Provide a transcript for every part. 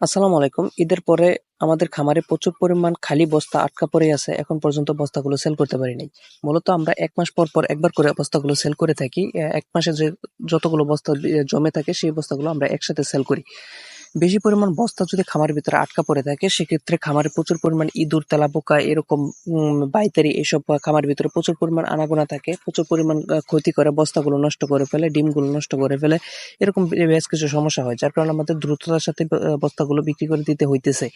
আসসালামু আলাইকুম। ঈদের পরে আমাদের খামারে প্রচুর পরিমাণ খালি বস্তা আটকা পড়ে আছে। এখন পর্যন্ত বস্তাগুলো সেল করতে পারিনি। মূলত আমরা এক মাস পর পর একবার করে বস্তাগুলো সেল করে থাকি। এক মাসে যে যতগুলো বস্তা জমে থাকে সেই বস্তাগুলো আমরা একসাথে সেল করি। বেশি পরিমাণ বস্তা যদি খামারের ভিতরে আটকা পড়ে থাকে, সেক্ষেত্রে খামারে প্রচুর পরিমাণ ইঁদুর তেলাপোকা এরকম বাইতারি এসব খামারের ভিতরে প্রচুর পরিমাণ আনাগোনা থাকে, প্রচুর পরিমাণ ক্ষতি করে, বস্তাগুলো নষ্ট করে ফেলে, ডিমগুলো নষ্ট করে ফেলে, এরকম বেশ কিছু সমস্যা হয়, যার কারণে আমাদের দ্রুততার সাথে বস্তাগুলো বিক্রি করে দিতে হইতেছে।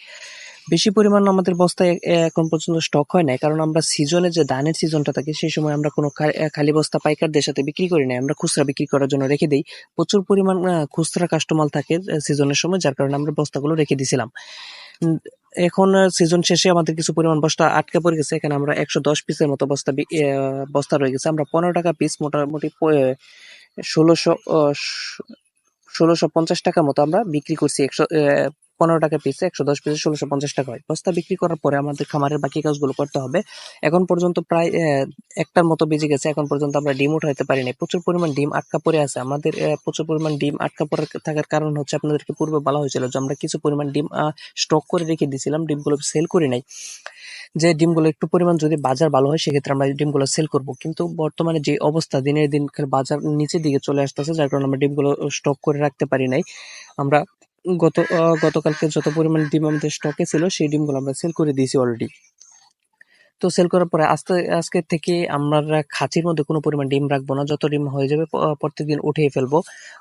বেশি পরিমাণ আমাদের বস্তায় এখন পর্যন্ত স্টক হয় নাই। কারণ আমরা সিজনে যে ধানের সিজনটা থাকে সেই সময় আমরা কোনো খালি বস্তা পাইকারদের সাথে বিক্রি করি না আমরা খুচরা বিক্রি করার জন্য রেখে দিই। প্রচুর পরিমাণ খুচরা কাস্টমার থাকে সিজনের সময় যার কারণে আমরা বস্তাগুলো রেখে দিছিলাম। উম, এখন সিজন শেষে আমাদের কিছু পরিমাণ বস্তা আটকে পড়ে গেছে। এখানে আমরা একশো দশ পিসের মতো বস্তা বস্তা রয়ে গেছে। আমরা পনেরো টাকা পিস মোটামুটি ষোলোশো ষোলোশো পঞ্চাশ টাকা মতো আমরা বিক্রি করছি একশো পনেরো টাকা পিসে একশো দশ পিসে ষোলোশো পঞ্চাশ টাকা হয়। বস্তা বিক্রি করার পরে আমাদের খামারের বাকি কাজগুলো করতে হবে। এখন পর্যন্ত প্রায় একটার মতো বেজে গেছে। এখন পর্যন্ত আমরা ডিম উঠাইতে পারি নাই। প্রচুর পরিমাণ ডিম আটকা পড়ে আছে। আমাদের প্রচুর পরিমাণ ডিম আটকা পড়ে থাকার কারণ হচ্ছে আপনাদেরকে পূর্বে বলা হয়েছিল যে আমরা কিছু পরিমাণ ডিম স্টক করে রেখে দিয়েছিলাম। ডিমগুলো সেল করি নাই। যে ডিমগুলো একটু পরিমাণ যদি বাজার ভালো হয়, সেক্ষেত্রে আমরা ডিমগুলো সেল করব। কিন্তু বর্তমানে যে অবস্থা দিনের দিন বাজার নিচের দিকে চলে আসতেছে, যার কারণে আমরা ডিমগুলো স্টক করে রাখতে পারি নাই। আমরা গত গতকালকে যত পরিমাণ ডিম আমাদের স্টকে ছিল, সেই ডিমগুলো আমরা সেল করে দিয়েছি অলরেডি তো সেল করার পরে আস্তে, আজকে থেকে আমরা খাঁচির মধ্যে কোনো পরিমাণ ডিম রাখব না। যত ডিম হয়ে যাবে প্রত্যেকদিন উঠিয়ে ফেলব।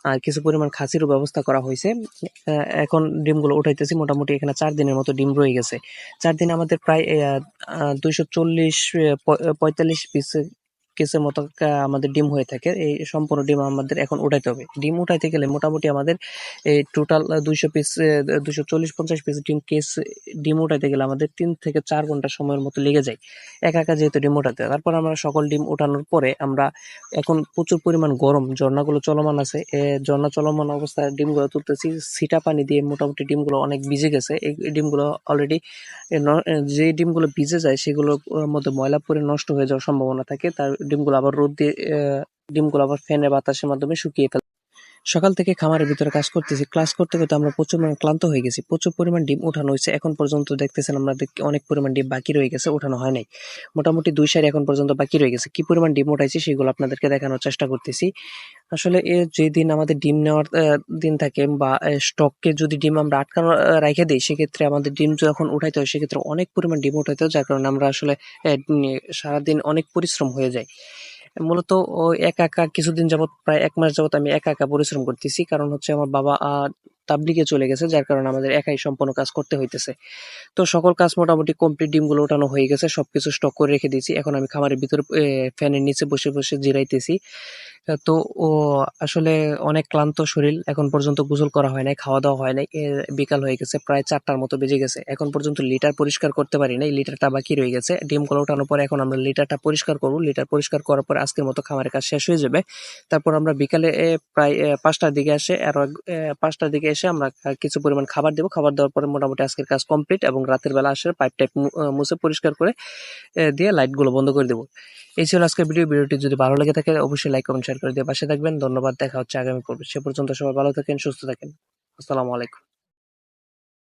আর কিছু পরিমাণ খাঁচিরও ব্যবস্থা করা হয়েছে। এখন ডিমগুলো উঠাইতেছি। মোটামুটি এখানে চার দিনের মতো ডিম রয়ে গেছে। চার দিনে আমাদের প্রায় দুইশো চল্লিশ, পঁয়তাল্লিশ পিস কেসের মতো আমাদের ডিম হয়ে থাকে। এই সম্পূর্ণ ডিম আমাদের এখন উঠাইতে হবে। ডিম উঠাইতে গেলে মোটামুটি আমাদের এই টোটাল দুইশো পিস দুশো চল্লিশ পঞ্চাশ পিস ডিম কেস, ডিম উঠাইতে গেলে আমাদের তিন থেকে চার ঘণ্টা সময়ের মতো লেগে যায়। একা একা যেহেতু ডিম উঠাতে। তারপর আমরা সকল ডিম উঠানোর পরে আমরা এখন প্রচুর পরিমাণ গরম, ঝর্ণাগুলো চলমান আছে। ঝর্ণা চলমান অবস্থায় ডিমগুলো তুলতেছি। সিটা পানি দিয়ে মোটামুটি ডিমগুলো অনেক ভিজে গেছে। এই ডিমগুলো অলরেডি যে ডিমগুলো ভিজে যায়, সেগুলোর মধ্যে ময়লা পরে নষ্ট হয়ে যাওয়ার সম্ভাবনা থাকে। তার ডিমগুলো আবার রোদ দিয়ে ডিমগুলো আবার ফ্যানের বাতাসের মাধ্যমে শুকিয়ে ফেলে। সকাল থেকে খামারের ভিতরে কাজ করতেছি। ক্লাস করতে করতে আমরা প্রচুর পরিমাণ ক্লান্ত হয়ে গেছি। প্রচুর পরিমাণ ডিম উঠানো হয়েছে। এখন পর্যন্ত দেখতেছেন আমরা অনেক পরিমাণ ডিম বাকি রয়ে গেছে, উঠানো হয় নাই। মোটামুটি দুই সারি এখন পর্যন্ত বাকি রয়ে গেছে। কি পরিমাণ ডিম উঠাইছি সেগুলো আপনাদেরকে দেখানোর চেষ্টা করতেছি। আসলে এ যেদিন আমাদের ডিম নেওয়ার দিন থাকে বা স্টককে যদি ডিম আমরা আটকানো রাখে দিই, সেক্ষেত্রে আমাদের ডিম যখন উঠাইতে হয়, সেক্ষেত্রে অনেক পরিমাণ ডিম উঠাইতে হয়, যার কারণে আমরা আসলে সারাদিন অনেক পরিশ্রম হয়ে যায়। মূলত একা একা কিছুদিন যাবত প্রায় এক মাস যাবত আমি একা একা পরিশ্রম করতেছি। কারণ হচ্ছে আমার বাবা আহ, তাবলিগে চলে গেছে যার কারণে আমাদের একাই সম্পূর্ণ কাজ করতে হইতেছে। তো সকল কাজ মোটামুটি কমপ্লিট ডিমগুলো ওঠানো হয়ে গেছে সবকিছু স্টক করে রেখে দিয়েছি। এখন আমি খামারের ভিতরে ফ্যানের নিচে বসে বসে জিরাইতেছি। তো ও আসলে অনেক ক্লান্ত শরীর এখন পর্যন্ত গোসল করা হয় নাই খাওয়া দাওয়া হয় নাই। বিকাল হয়ে গেছে প্রায় চারটার মতো বেজে গেছে। এখন পর্যন্ত লিটার পরিষ্কার করতে পারি নাই লিটারটা বাকি রয়ে গেছে। ডিমগুলো ওঠানোর পরে এখন আমরা লিটারটা পরিষ্কার করব। লিটার পরিষ্কার করার পর আজকের মতো খামারের কাজ শেষ হয়ে যাবে। তারপর আমরা বিকালে প্রায় পাঁচটার দিকে আসে আর পাঁচটার দিকে এসে আমরা কিছু পরিমাণ খাবার দেবো। খাবার দেওয়ার পরে মোটামুটি আজকের কাজ কমপ্লিট এবং রাতের বেলা আসে পাইপ টাইপ মুছে পরিষ্কার করে দিয়ে লাইটগুলো বন্ধ করে দেবো। এই ছিল আজকের ভিডিও ভিডিওটি যদি ভালো লেগে থাকে, অবশ্যই লাইক কমেন্ট শেয়ার করে দিয়ে পাশে থাকবেন। ধন্যবাদ। দেখা হচ্ছে আগামী পর্বে। সে পর্যন্ত সবাই ভালো থাকেন, সুস্থ থাকেন। আসসালামু আলাইকুম।